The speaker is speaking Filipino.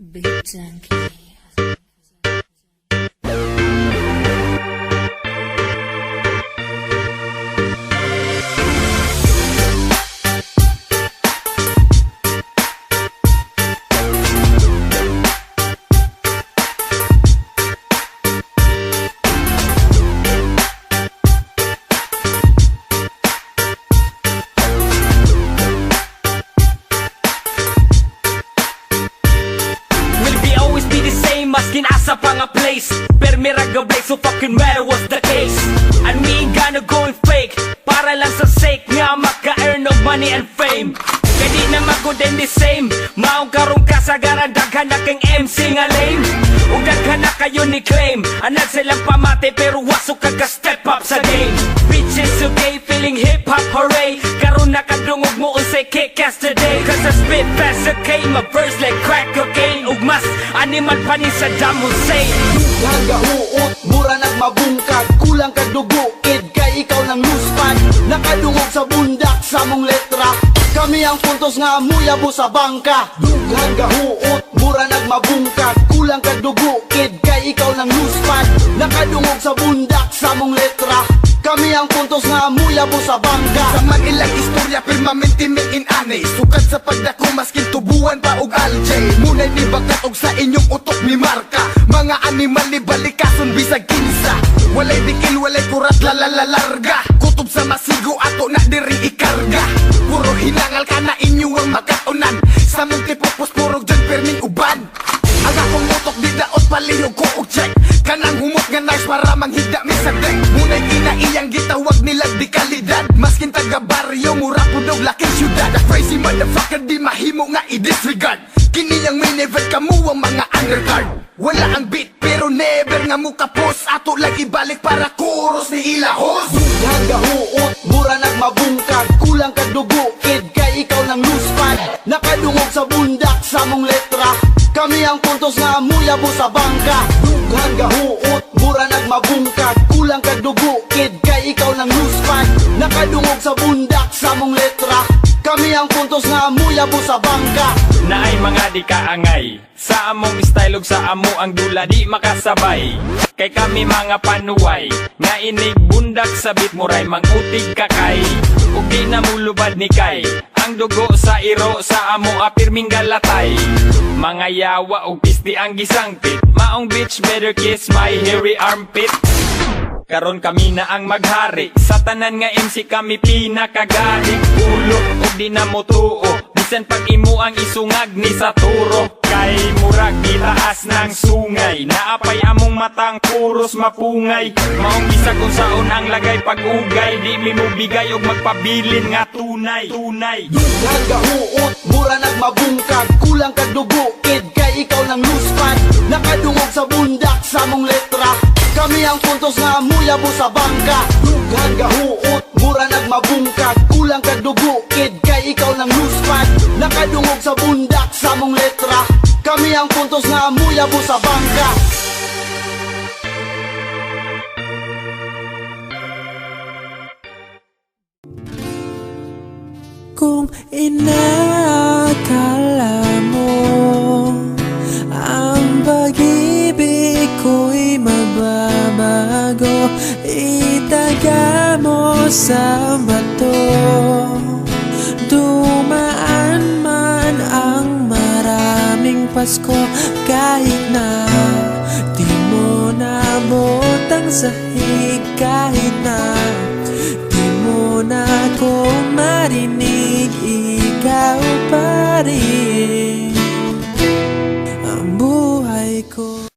Big Junkie. The same Maskin asa pa nga place Per miraga break so fucking matter what's the case. And we ain't gonna going fake Para lang sa sake nga maka-earn of money and fame. Kadi na magod and the same Maong karong kasagaran Daghan na kang MC nga lame. Ug daghan na kayo ni claim Anad silang pamate pero wasok ka ka step up sa game. Bitches okay feeling hip hop hooray. Karon nakadungog mo unsay kick-ass today. Cause I spit fast okay My verse like crack cocaine. Mas animal pa ni Saddam Hussein. Hangga huot, mura nagmabungkag Kulang kag dugo, kay ikaw ng luspan Nakadungog sa bundak sa mong letra. Kami ang puntos nga muyabo sa bangka. Dughan ga huot, mura nagmabungkag Kulang kag dugo, kay ikaw ng luspan Nakadungog sa bundak sa mong letra kami ang puntos nga muyabo sa bangka. Sa man ilang istorya permanente in ane Sukat sa pagdako maskin tubuan pa og aljay. Munay ni bakat og sa inyong utok ni marka. Mga animal ni balikason bisag kinsa. Walay dikil walay kurat lalalalarga Kutob sa masigo ato na diri ikarga. Puro hinangal ka na inyo ang makatunan Sa mong tipopos puro dyan perming uban Maskin taga baryo mura pudog laking syudad. The crazy motherfucker di mahimo nga i-disregard. Kini ang main event kamo ang mga undercard. Wala ang beat pero never nga mo kapos. Ato lang ibalik para kuros ni ilahos. Hangga huot, mura nagmabungkag Kulang kag dugo, kid kay ikaw ng luspan Nakadungog sa bundak sa mong letra. Kami ang puntos nga muyabo sa bangka. Dughan ga huot, mura nagmabungkag Nakadungog sa bundak sa mong letra. Kami ang puntos nga muyabo sa bangka. Na ay mga di kaangay. Sa among style sa amo ang dula di makasabay. Kay kami mga panuway Nga inig bundak sa bit muray mangutig kakay. Ug di na mulubad ni kay Ang dugo sa iro sa amo apirming galatay. Mga yawa ug pisti ang gisangpit Maong bitch better kiss my hairy armpit Karon kami na ang maghari. Sa tanan nga MC kami pinakagari Ulo ug di na mo tuo Bisan pag imo ang isungag ni sa turo Kay murag gitaas ng sungay. Naapay among matang puros mapungay. Maong isa kung saon ang lagay pag-ugay. Di mi mo bigay og magpabilin nga tunay. Tunay. Dughan ga huot, mura nagmabungkag. Kulang kag kid kay ikaw ng luspan Nakadungog sa bundak sa mong letra Kami ang puntos nga muyabo sa bangka. Dughan ga huot, mura nagmabungkag Kulang kag dugo, kid kay ikaw ng luspan Nakadungog sa bundak sa mong letra. Kami ang puntos nga muyabo sa bangka. Kung inakala sa bato. Dumaan man ang maraming Pasko Kahit na di mo nabot ang sahig Kahit na di mo na ko marinig Ikaw pa rin. Ang buhay ko